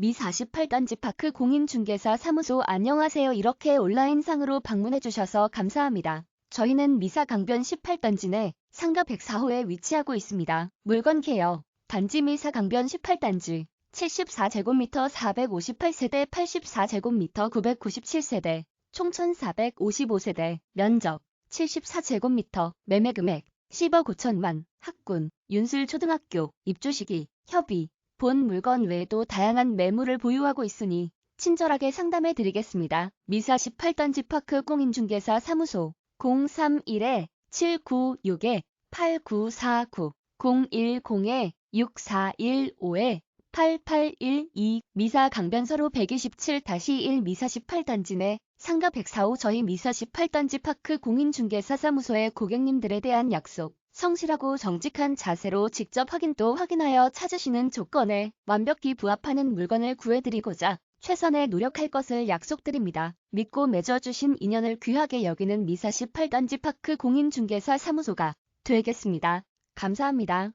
미 48단지 파크 공인중개사 사무소 안녕하세요. 이렇게 온라인상으로 방문해주셔서 감사합니다. 저희는 미사 강변 18단지 내 상가 104호에 위치하고 있습니다. 물건 개요. 단지 미사 강변 18단지 74제곱미터 458세대 84제곱미터 997세대 총 1455세대 면적 74제곱미터 매매금액 10억 5천만 학군 윤술초등학교 입주시기 협의 본 물건 외에도 다양한 매물을 보유하고 있으니 친절하게 상담해 드리겠습니다. 미사 18단지 파크 공인중개사 사무소 031-796-8949 010-6415-8812 미사 강변서로 127-1 미사 18단지 내 상가 104호 저희 미사 18단지 파크 공인중개사 사무소의 고객님들에 대한 약속 성실하고 정직한 자세로 직접 확인도 확인하여 찾으시는 조건에 완벽히 부합하는 물건을 구해드리고자 최선의 노력할 것을 약속드립니다. 믿고 맺어주신 인연을 귀하게 여기는 미사 18단지 파크 공인중개사 사무소가 되겠습니다. 감사합니다.